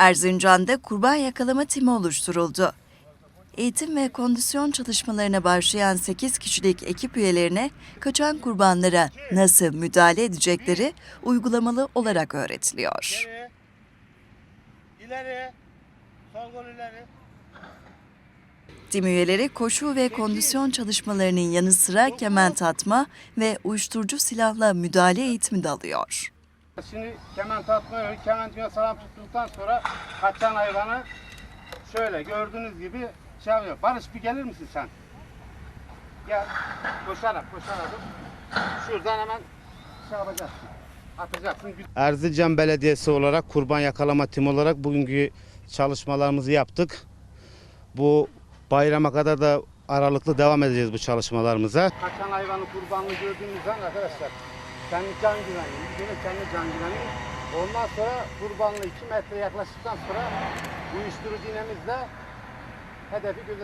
Erzincan'da kurban yakalama timi oluşturuldu. Eğitim ve kondisyon çalışmalarına başlayan 8 kişilik ekip üyelerine kaçan kurbanlara nasıl müdahale edecekleri uygulamalı olarak öğretiliyor. İleri. İleri. İleri. Tim üyeleri koşu ve kondisyon çalışmalarının yanı sıra kemen atma ve uyuşturucu silahla müdahale eğitimi de alıyor. Şimdi kemen tatma kemencime salam tuttuktan sonra kaçan hayvanı şöyle gördüğünüz gibi şey yapıyor. Barış bir gelir misin sen? Gel. Koşarak koşarak. Şuradan hemen şey yapacaksın. Atacaksın. Erzincan Belediyesi olarak kurban yakalama timi olarak bugünkü çalışmalarımızı yaptık. Bu bayrama kadar da aralıklı devam edeceğiz bu çalışmalarımıza. Kaçan hayvanı kurbanlı gördüğümüz zaman arkadaşlar kendi can güvenliği, yine kendi can güvenliği. Ondan sonra kurbanlı 2 metre yaklaştıktan sonra uyuşturucu iğnemizle hedefi gözeteceğiz.